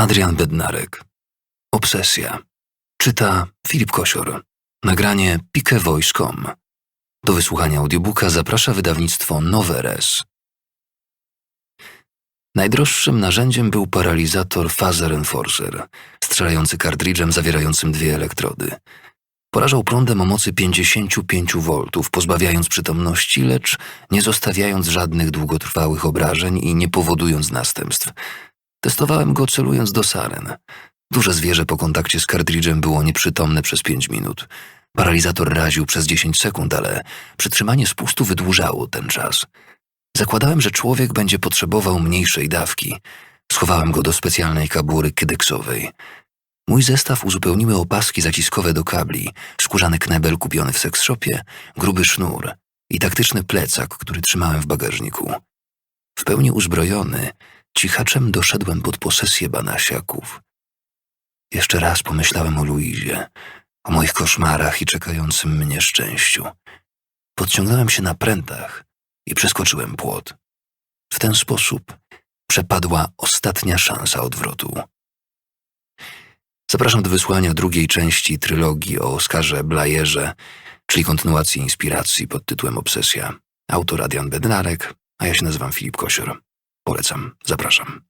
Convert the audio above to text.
Adrian Bednarek. Obsesja. Czyta Filip Kosior. Nagranie pikevoice.com. Do wysłuchania audiobooka zaprasza wydawnictwo Noveres. Najdroższym narzędziem był paralizator Phaser Enforcer, strzelający kartridżem zawierającym dwie elektrody. Porażał prądem o mocy 55 V, pozbawiając przytomności, lecz nie zostawiając żadnych długotrwałych obrażeń i nie powodując następstw. Testowałem go celując do saren. Duże zwierzę po kontakcie z kartridżem było nieprzytomne przez 5 minut. Paralizator raził przez 10 sekund, ale przytrzymanie spustu wydłużało ten czas. Zakładałem, że człowiek będzie potrzebował mniejszej dawki. Schowałem go do specjalnej kabury kydeksowej. Mój zestaw uzupełniły opaski zaciskowe do kabli, skórzany knebel kupiony w seksshopie, gruby sznur i taktyczny plecak, który trzymałem w bagażniku. W pełni uzbrojony, cichaczem doszedłem pod posesję banasiaków. Jeszcze raz pomyślałem o Luizie, o moich koszmarach i czekającym mnie szczęściu. Podciągnąłem się na prętach i przeskoczyłem płot. W ten sposób przepadła ostatnia szansa odwrotu. Zapraszam do wysłania drugiej części trylogii o Oskarze Blajerze, czyli kontynuacji inspiracji pod tytułem Obsesja. Autor Adrian Bednarek, a ja się nazywam Filip Kosior. Polecam, zapraszam.